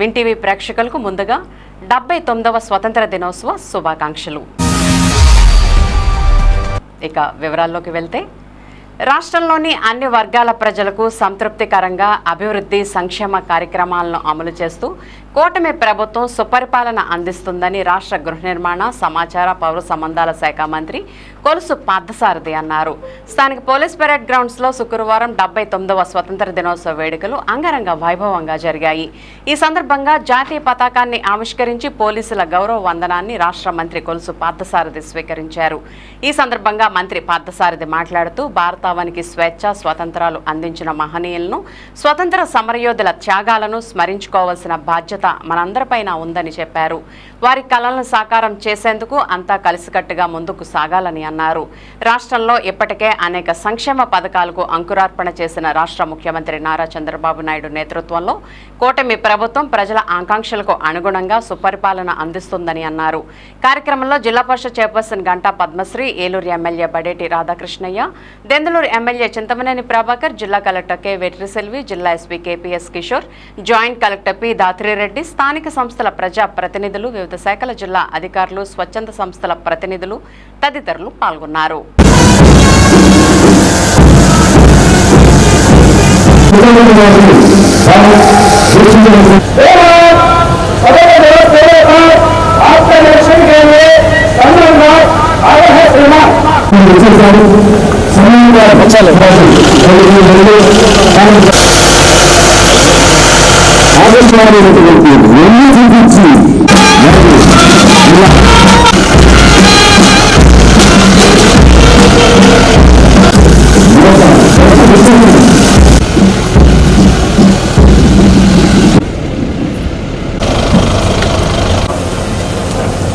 వింటీవీ ప్రేక్షకులకు ముందుగా డెబ్బై తొమ్మిదవ స్వతంత్ర దినోత్సవ శుభాకాంక్షలు. ఇక వివరాల్లోకి వెళ్తే రాష్ట్రంలోని అన్ని వర్గాల ప్రజలకు సంతృప్తికరంగా అభివృద్ధి సంక్షేమ కార్యక్రమాలను అమలు చేస్తూ కూటమి ప్రభుత్వం సుపరిపాలన అందిస్తుందని రాష్ట్ర గృహ నిర్మాణ సమాచార పౌర సంబంధాల శాఖ మంత్రి కొలుసు పార్థసారథి అన్నారు. స్థానిక పోలీస్ పెరేడ్ గ్రౌండ్స్లో శుక్రవారం డెబ్బై తొమ్మిదవ స్వతంత్ర దినోత్సవ వేడుకలు అంగరంగ వైభవంగా జరిగాయి. ఈ సందర్భంగా జాతీయ పతాకాన్ని ఆవిష్కరించి పోలీసుల గౌరవ వందనాన్ని రాష్ట్ర మంత్రి కొలుసు పార్థసారథి స్వీకరించారు. ఈ సందర్భంగా మంత్రి పార్థసారథి మాట్లాడుతూ భారత భారతావనికి స్వేచ్ఛ స్వతంత్రాలు అందించిన మహనీయులను స్వతంత్ర సమరయోధుల త్యాగాలను స్మరించుకోవాల్సిన బాధ్యత మనందరిపైన ఉందని చెప్పారు. వారి కళలను సాకారం చేసేందుకు అంతా కలిసికట్టుగా ముందుకు సాగాలని అన్నారు. రాష్ట్రంలో ఇప్పటికే అనేక సంక్షేమ పథకాలకు అంకురార్పణ చేసిన రాష్ట్ర ముఖ్యమంత్రి నారా చంద్రబాబు నాయుడు నేతృత్వంలో కూటమి ప్రభుత్వం ప్రజల ఆకాంక్షలకు అనుగుణంగా సుపరిపాలన అందిస్తుందని అన్నారు. కార్యక్రమంలో జిల్లా పరిషత్ chairperson Ganta Padmashri Eluru MLA Badeti Radhakrishnaiah Denduluru MLA Chintamaneni Prabhakar జిల్లా కలెక్టర్ కె. వెట్రిసెల్వి జిల్లా SP KPS Kishore joint collector P. Dhatri Reddy స్థానిక సంస్థల ప్రజా ప్రతినిధులు వివిధ శాఖల జిల్లా అధికారులు స్వచ్ఛంద సంస్థల ప్రతినిధులు తదితరులు పాల్గొన్నారు.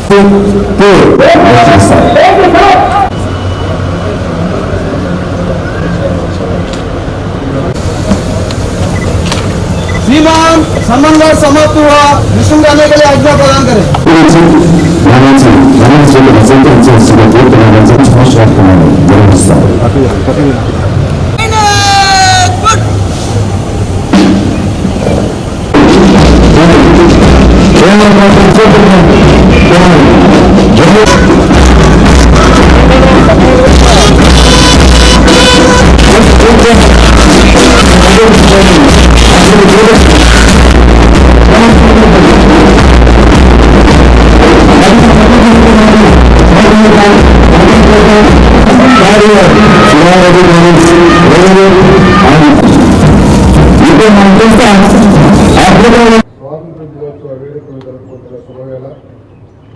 Por, por, श्रीमान समन्वय समाप्त हुआ विष्णु गाने के लिए आज्ञा प्रदान करें Thank you.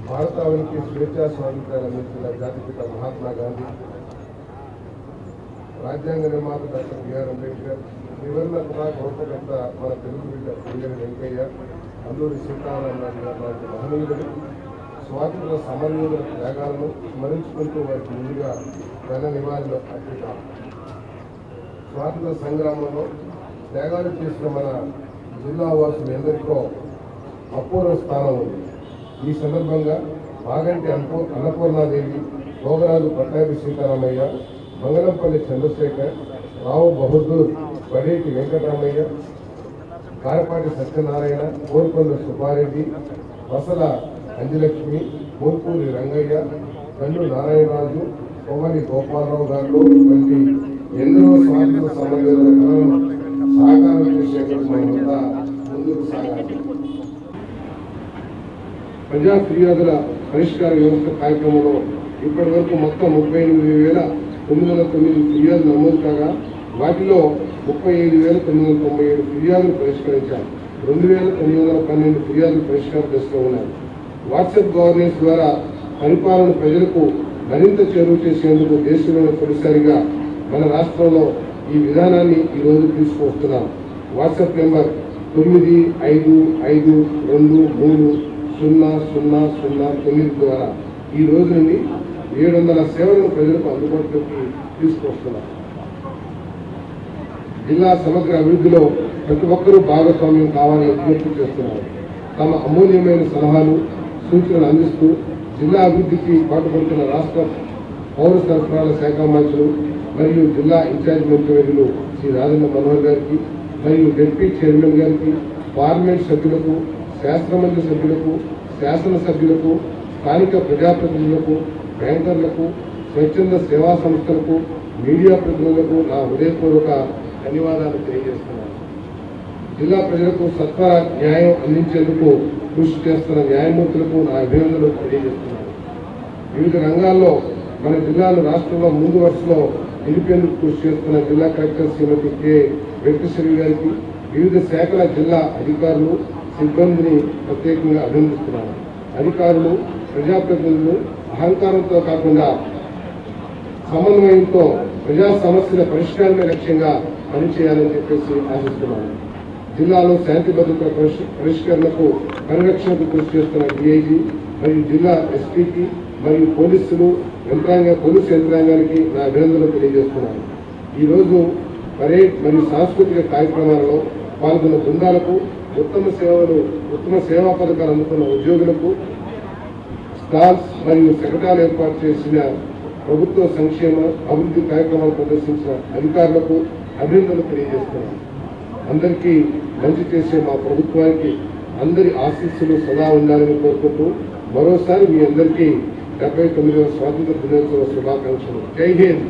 ಭಾರತಾವಳಿಗೆ ಸ್ವೇಚ್ಛಾ ಸ್ವಾತಂತ್ರ್ಯ ನಿರ್ಮಿಸಿದ ಜಾತಿಪಿತ ಮಹಾತ್ಮ ಗಾಂಧಿ రాజ్యాంగ నిర్మాత డాక్టర్ బిఆర్ అంబేద్కర్ నిబంధన గొప్పకర్త మన తెలుగు బిడ్డ పుల్లెల వెంకయ్య అల్లూరి సీతారామరాజు గారు లాంటి మహనీయులు. స్వాతంత్ర సమరయోధుల త్యాగాలను స్మరించుకుంటూ వారికి ముందుగా ఘన నివాళులు అర్పిద్దాం. స్వాతంత్ర సంగ్రామంలో త్యాగాలు చేసిన మన జిల్లా వాసులు ఎందరికో అపూర్వ స్థానం ఉంది. ఈ సందర్భంగా బాగంటి అన్నపూర్ణాదేవి భోగరాజు పట్టాభి సీతారామయ్య మంగళంపల్లి చంద్రశేఖర్ రావు బహదూర్ బడేటి వెంకటరామయ్య కారపాటి సత్యనారాయణ కోరుకొండ సుబ్బారెడ్డి వసల అంజలక్ష్మి మూర్పూరి రంగయ్య కన్ను నారాయణరాజు కొమ్మరి గోపాలరావు గారు వంటి ఎన్నో స్వాతంత్ర సమయంలో సాకారం చేసేందుకు ముందుకు సాగాలి. ప్రజా ఫిర్యాదుల పరిష్కార వ్యవస్థ కార్యక్రమంలో ఇప్పటి వరకు మొత్తం ముప్పై ఎనిమిది వేల తొమ్మిది వందల తొమ్మిది ఫిర్యాదులు నమోదు కాగా వాటిలో ముప్పై ఐదు వేల తొమ్మిది వందల తొంభై ఏడు ఫిర్యాదులు పరిష్కరించారు. రెండు వేల తొమ్మిది వందల పన్నెండు ఫిర్యాదులు పరిష్కార దశలో ఉన్నాయి. వాట్సాప్ గవర్నెన్స్ ద్వారా పరిపాలన ప్రజలకు మరింత చేరువ చేసేందుకు దేశంలో తొలిసారిగా మన రాష్ట్రంలో ఈ విధానాన్ని ఈరోజు తీసుకువస్తున్నాం. వాట్సాప్ నెంబర్ తొమ్మిది ఐదు ఐదు రెండు మూడు సున్నా సున్నా సున్నా తొమ్మిది ద్వారా ఈ రోజు నుండి ఏడు వందల సేవలను ప్రజలకు అందుబాటులోకి తీసుకొస్తున్నారు. జిల్లా సమగ్ర అభివృద్ధిలో ప్రతి ఒక్కరూ భాగస్వామ్యం కావాలని విజ్ఞప్తి చేస్తున్నారు. తమ అమూల్యమైన సలహాలు సూచనలు అందిస్తూ జిల్లా అభివృద్ధికి పాటుపడుతున్న రాష్ట్ర పౌర సరఫరాల శాఖ మంత్రులు మరియు జిల్లా ఇన్ఛార్జ్ మంత్రివర్యులు శ్రీ రాజన్న మనోహర్ గారికి మరియు డిప్యూటీ చైర్మన్ గారికి పార్లమెంట్ సభ్యులకు శాస్త్రమండలి సభ్యులకు శాసనసభ్యులకు స్థానిక ప్రజాప్రతినిధులకు బ్యాంకర్లకు స్వచ్ఛంద సేవా సంస్థలకు మీడియా ప్రతినిధులకు నా హృదయపూర్వక ధన్యవాదాలు తెలియజేస్తున్నాను. జిల్లా ప్రజలకు సత్వర న్యాయం అందించేందుకు కృషి చేస్తున్న న్యాయమూర్తులకు నా అభినందనలు తెలియజేస్తున్నాను. వివిధ రంగాల్లో మన జిల్లాను రాష్ట్రంలో ముందు వరుసలో నిలిపేందుకు కృషి చేస్తున్న జిల్లా కలెక్టర్ శ్రీమతి కె. వెంకటేశ్వరి గారికి వివిధ శాఖల జిల్లా అధికారులు సిబ్బందిని ప్రత్యేకంగా అభినందిస్తున్నాను. అధికారులు ప్రజాప్రతినిధులు అహంకారంతో కాకుండా సమన్వయంతో ప్రజా సమస్యల పరిష్కారమే లక్ష్యంగా పనిచేయాలని చెప్పేసి ఆశిస్తున్నాను. జిల్లాలో శాంతి భద్రతల పరిష్- పరిష్కరణకు పరిరక్షణకు కృషి చేస్తున్న డిఐజీ మరియు జిల్లా ఎస్పీకి మరియు పోలీసులు యంత్రాంగ పోలీసు యంత్రాంగానికి నా అభినందనలు తెలియజేస్తున్నాను. ఈరోజు పరేడ్ మరియు సాంస్కృతిక కార్యక్రమాలలో పాల్గొన్న బృందాలకు ఉత్తమ సేవలు ఉత్తమ సేవా పథకాలు అందుకున్న ఉద్యోగులకు స్టాల్స్ మరియు శకటాలు ఏర్పాటు చేసిన ప్రభుత్వ సంక్షేమ అభివృద్ధి కార్యక్రమాలు ప్రదర్శించిన అధికారులకు అభినందనలు తెలియజేస్తున్నాను అందరికీ మంచి చేసే మా ప్రభుత్వానికి అందరి ఆశీస్సులు సదా ఉండాలని కోరుకుంటూ మరోసారి మీ అందరికీ డెబ్బై తొమ్మిదవ స్వాతంత్ర దినోత్సవ శుభాకాంక్షలు. జై హింద్.